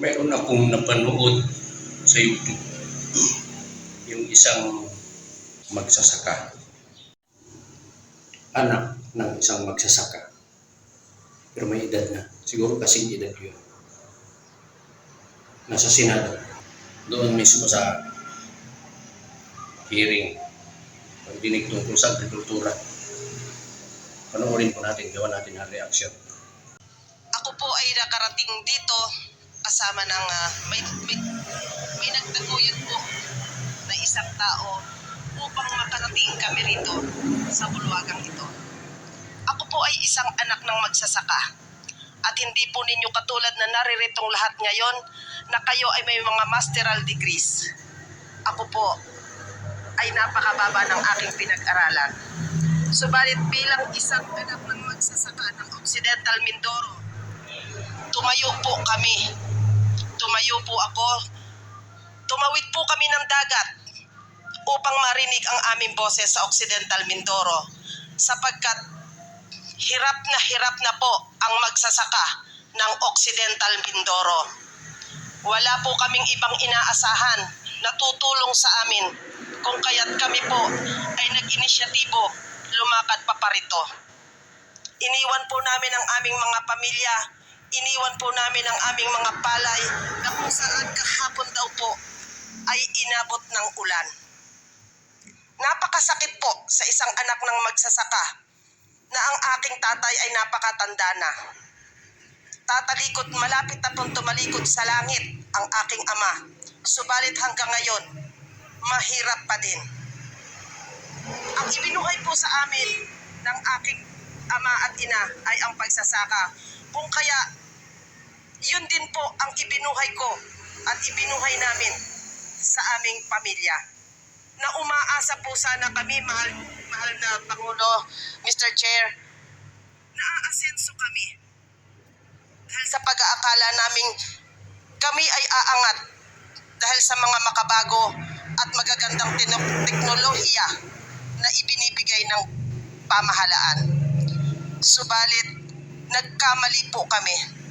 Mayroon akong napanood sa YouTube yung isang magsasaka. Anak ng isang magsasaka. Pero may edad na. Siguro kasing edad yun. Nasa Senado. Doon mismo sa hearing. Pagdinig tungkol sa agrikultura. Panoorin po natin, gawa natin ang reaksyon. Ako po ay nakarating dito kasama ng ah, may, may, may nagtaguyod po na isang tao upang makarating kami rito sa bulwagang ito. Ako po ay isang anak ng magsasaka at hindi po ninyo katulad na nariritong lahat ngayon na kayo ay may mga masteral degrees. Ako po ay napakababa ng aking pinag-aralan. Subalit bilang isang anak ng magsasaka ng Occidental Mindoro, tumayo po kami. Tumayo po ako. Tumawid po kami ng dagat upang marinig ang aming boses sa Occidental Mindoro sapagkat hirap na hirap na po ang magsasaka ng Occidental Mindoro. Wala po kaming ibang inaasahan na tutulong sa amin kung kaya't kami po ay nag-inisyatibo lumakad pa parito. Iniwan po namin ang aming mga pamilya, iniwan po namin ang aming mga palay na kung saan kahapon daw po ay inabot ng ulan. Napakasakit po sa isang anak ng magsasaka na ang aking tatay ay napakatanda na. Tatalikod malapit na pong tumalikod sa langit ang aking ama. Subalit hanggang ngayon, mahirap pa din. Ang ibinuhay po sa amin ng aking ama at ina ay ang pagsasaka. Kung kaya, yun din po ang ibinuhay ko at ibinuhay namin sa aming pamilya. Na umaasa po sana kami, mahal, mahal na Pangulo, Mr. Chair, na aasenso kami. Dahil sa pag-aakala naming kami ay aangat dahil sa mga makabago at magagandang teknolohiya na ibinibigay ng pamahalaan. Subalit, nagkamali po kami.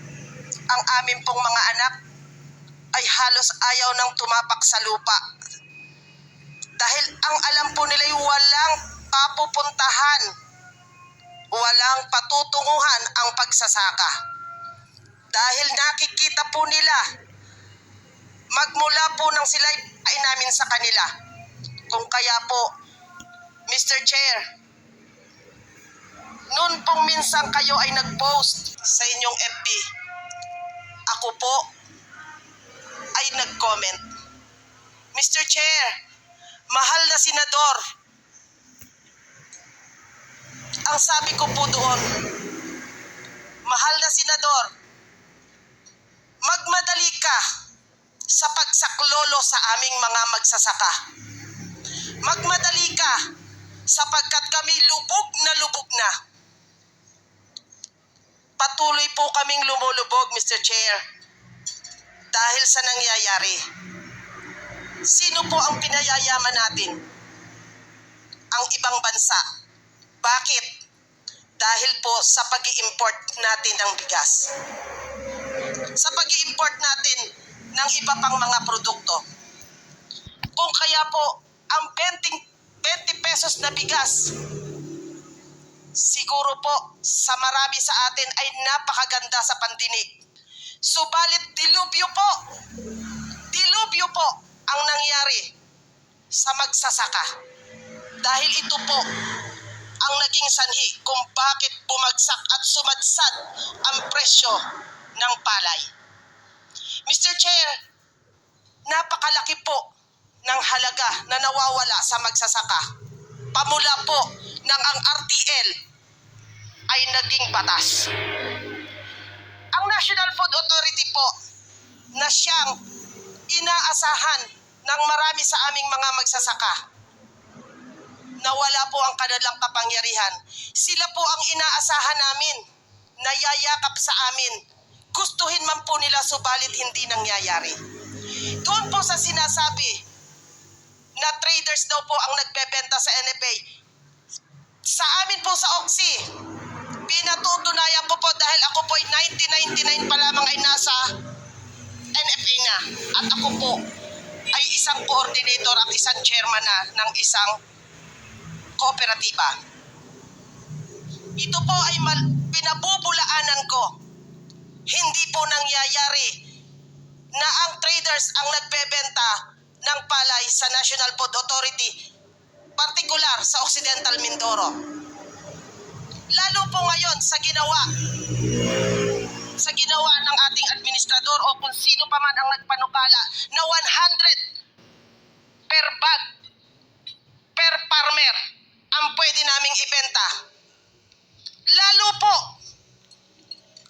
Ang amin pong mga anak ay halos ayaw nang tumapak sa lupa. Dahil ang alam po nila ay walang papupuntahan, walang patutunguhan ang pagsasaka. Dahil nakikita po nila, magmula po nang sila ay namin sa kanila. Kung kaya po, Mr. Chair, noon pong minsan kayo ay nag-post sa inyong FB, ako po ay nag-comment. Mr. Chair, mahal na senador, ang sabi ko po doon, mahal na senador, magmadali ka sa pagsaklolo sa aming mga magsasaka. Magmadali ka sapagkat kami lubog na lubog na. Patuloy po kaming lumulubog, Mr. Chair, dahil sa nangyayari. Sino po ang pinayayaman natin? Ang ibang bansa. Bakit? Dahil po sa pag import natin ng bigas. Sa pag import natin ng iba pang mga produkto. Kung kaya po, ang 20, 20 pesos na bigas, siguro po sa marami sa atin ay napakaganda sa pandinig. Subalit dilubyo po, dilubyo po ang nangyari sa magsasaka. Dahil ito po ang naging sanhi kung bakit bumagsak at sumadsad ang presyo ng palay. Mr. Chair, napakalaki po ng halaga na nawawala sa magsasaka. Pamula po ng ang RTL ay naging batas. Ang National Food Authority po na siyang inaasahan ng marami sa aming mga magsasaka na wala po ang kanilang kapangyarihan. Sila po ang inaasahan namin na yayakap sa amin. Gustuhin man po nila subalit hindi nangyayari. Doon po sa sinasabi na traders daw po ang nagbebenta sa NFA. Sa amin po sa Oxy, pinatutunayan po po dahil ako po ay 1999 pa lamang ay nasa na at ako po ay isang coordinator at isang chairman na ng isang kooperatiba. Ito po ay pinabubulaanan ko. Hindi po nangyayari na ang traders ang nagbebenta ng palay sa National Food Authority, partikular sa Occidental Mindoro. Lalo po ngayon sa ginawa sa ginawa ng ating administrador o kung sino pa man ang nagpanukala na 100 per bag per farmer ang pwede naming ibenta. Lalo po,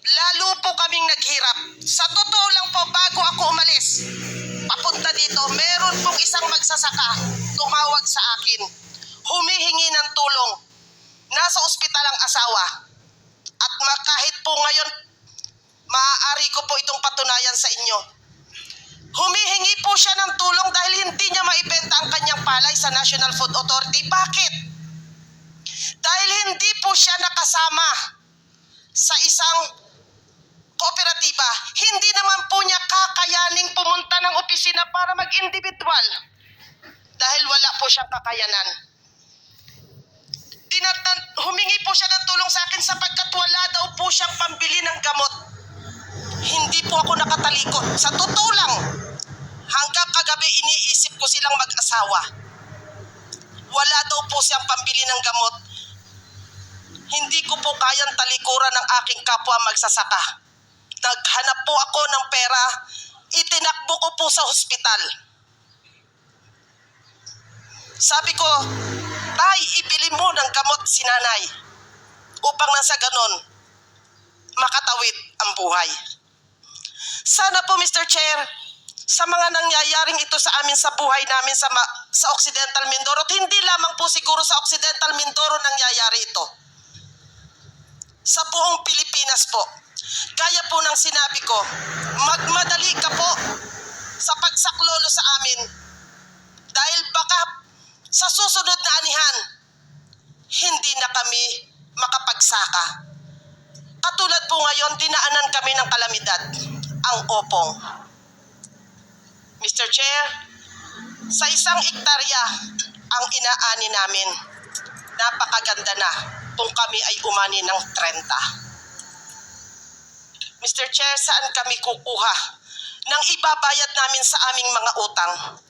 lalo po kaming naghirap. Sa totoo lang po, bago ako umalis, papunta dito, meron pong isang magsasaka tumawag sa akin. Humihingi ng tulong. Nasa ospital ang asawa. At kahit po ngayon, maaari ko po itong patunayan sa inyo. Humihingi po siya ng tulong dahil hindi niya maibenta ang kanyang palay sa National Food Authority. Bakit? Dahil hindi po siya nakasama sa isang kooperatiba, hindi naman po niya kakayaning pumunta ng opisina para mag-individual. Dahil wala po siyang kakayanan. Tinatan humingi po siya ng tulong sa akin sapagkat wala daw po siyang pambili ng gamot. Hindi po ako nakatalikod. Sa totoo lang, hanggang kagabi iniisip ko silang mag-asawa. Wala daw po siyang pambili ng gamot. Hindi ko po kayang talikuran ng aking kapwa magsasaka. Naghanap po ako ng pera, itinakbo ko po sa hospital. Sabi ko, Tay, ibili mo ng gamot si nanay upang nasa ganon makatawid ang buhay. Sana po Mr. Chair, sa mga nangyayaring ito sa amin sa buhay namin sa, sa Occidental Mindoro, hindi lamang po siguro sa Occidental Mindoro nangyayari ito. Sa buong Pilipinas po. Kaya po ng sinabi ko, magmadali ka po sa pagsaklolo sa amin sa susunod na anihan, hindi na kami makapagsaka. Katulad po ngayon, dinaanan kami ng kalamidad, ang opong. Mr. Chair, sa isang ektarya ang inaani namin. Napakaganda na kung kami ay umani ng 30. Mr. Chair, saan kami kukuha ng ibabayad namin sa aming mga utang?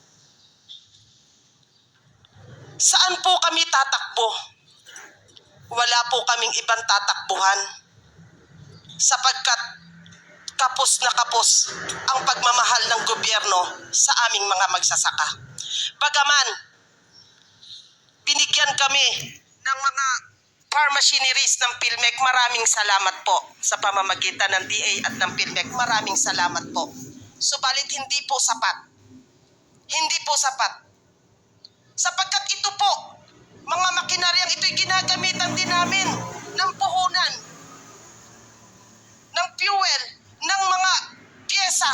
Saan po kami tatakbo? Wala po kaming ibang tatakbuhan sapagkat kapos na kapos ang pagmamahal ng gobyerno sa aming mga magsasaka. Bagaman, binigyan kami ng mga car machineries ng PhilMec. Maraming salamat po sa pamamagitan ng DA at ng PhilMec. Maraming salamat po. Subalit hindi po sapat. Hindi po sapat. Sapagkat ito po, mga makinaryang ito'y ginagamitan din namin ng puhunan, ng fuel, ng mga pyesa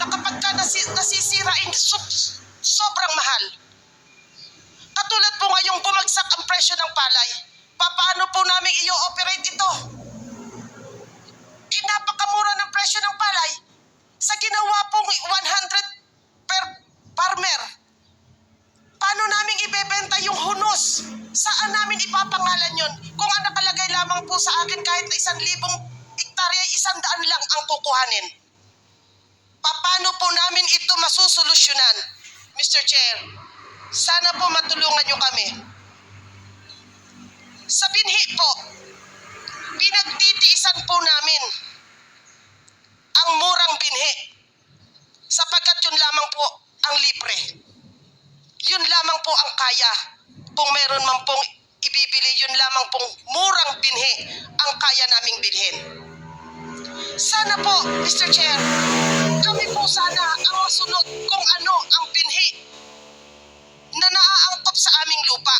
na kapag ka nasi, nasisirain, so- sobrang mahal. Katulad po ngayong bumagsak ang presyo ng palay, paano po namin i-operate ito? Eh, napakamura ng presyo ng palay sa ginawa pong 100 per farmer. Paano namin ibebenta yung hunos? Saan namin ipapangalan yon? Kung ang nakalagay lamang po sa akin kahit na isang libong ektarya, isang daan lang ang kukuhanin. Paano po namin ito masusolusyonan? Mr. Chair, sana po matulungan nyo kami. Sa binhi po, pinagtitiisan po namin ang murang binhi sapagkat yun lamang po ang libre. Yun lamang po ang kaya. Kung meron man pong ibibili, yun lamang pong murang binhi ang kaya naming bilhin. Sana po, Mr. Chair, kami po sana ang masunod kung ano ang binhi na naaangkop sa aming lupa.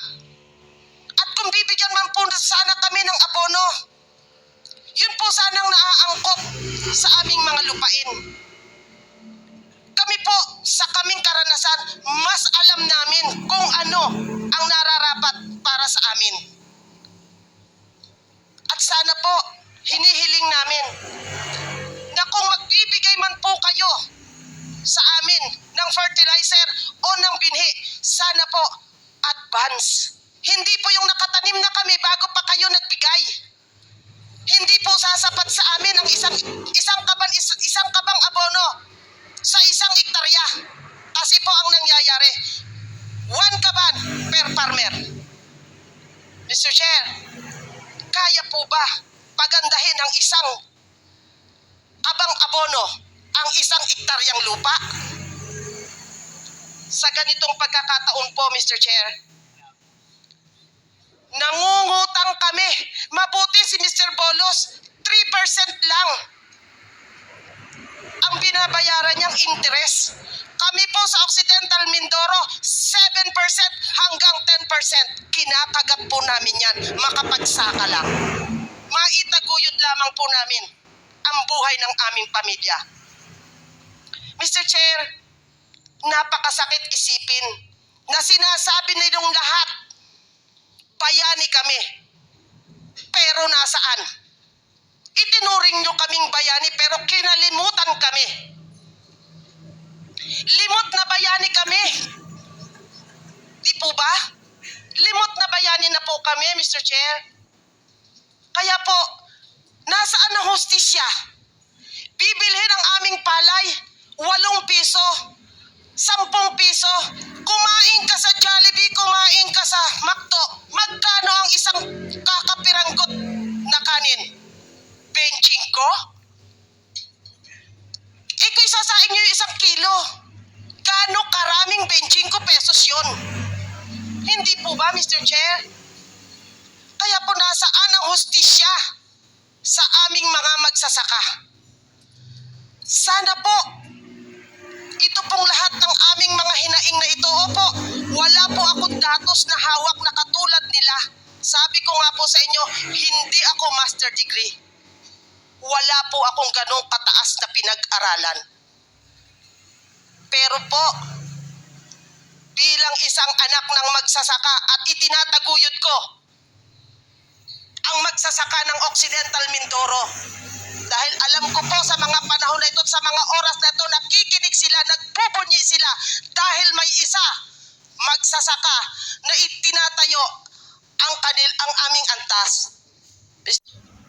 At kung bibigyan man po sana kami ng abono, yun po sanang naaangkop sa aming pa kayo nagbigay. Hindi po sasapat sa amin ang isang isang kaban isang kabang abono sa isang hektarya. Kasi po ang nangyayari, one kaban per farmer. Mr. Chair, kaya po ba pagandahin ang isang kabang abono ang isang hektaryang lupa? Sa ganitong pagkakataon po, Mr. Chair, nangungutang kami. Mabuti si Mr. Bolos, 3% lang ang binabayaran niyang interest. Kami po sa Occidental Mindoro, 7% hanggang 10%. Kinakagat po namin yan, makapagsaka lang. Maitaguyod lamang po namin ang buhay ng aming pamilya. Mr. Chair, napakasakit isipin na sinasabi nilang lahat, bayani kami. Pero nasaan? Itinuring nyo kaming bayani pero kinalimutan kami. Limot na bayani kami. Di po ba? Limot na bayani na po kami, Mr. Chair. Kaya po, nasaan ang hostisya? Bibilhin ang aming palay, walong piso, sampung piso. Kumain ka sa Jollibee, kumain ka sa Makto. Magkano ang isang kakapiranggot na kanin? Benching ko? Ikaw isasain niyo yung isang kilo. Gaano karaming benching ko pesos yun? Hindi po ba, Mr. Chair? Kaya po nasaan ang hustisya sa aming mga magsasaka? Sana po, ito pong lahat ng aming mga hinaing na ito, opo, wala po akong datos na hawak na katulad nila. Sabi ko nga po sa inyo, hindi ako master degree. Wala po akong ganong kataas na pinag-aralan. Pero po, bilang isang anak ng magsasaka at itinataguyod ko ang magsasaka ng Occidental Mindoro. Dahil alam ko po sa mga panahon na ito at sa mga oras na ito, nakikinig sila, nagbubunyi sila dahil may isa magsasaka na itinatayo ang kanil ang aming antas.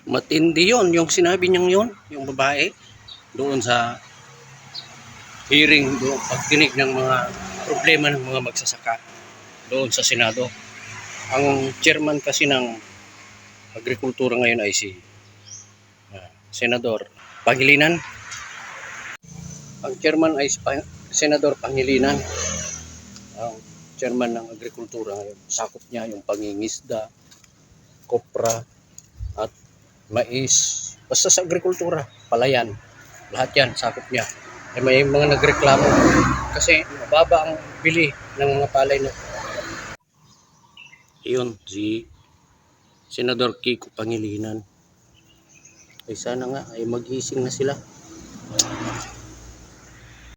Matindi yon yung sinabi niyang yon yung babae, doon sa hearing, doon pagkinig ng mga problema ng mga magsasaka doon sa Senado. Ang chairman kasi ng agrikultura ngayon ay si Senador Pangilinan. Ang chairman ay Senador Pangilinan. Ang chairman ng agrikultura ngayon. Sakop niya yung pangingisda, kopra, at mais. Basta sa agrikultura, palayan. Lahat yan, sakop niya. Eh, may mga nagreklamo kasi mababa ang bili ng mga palay na. Iyon, si Senador Kiko Pangilinan. Ay sana nga ay magising na sila.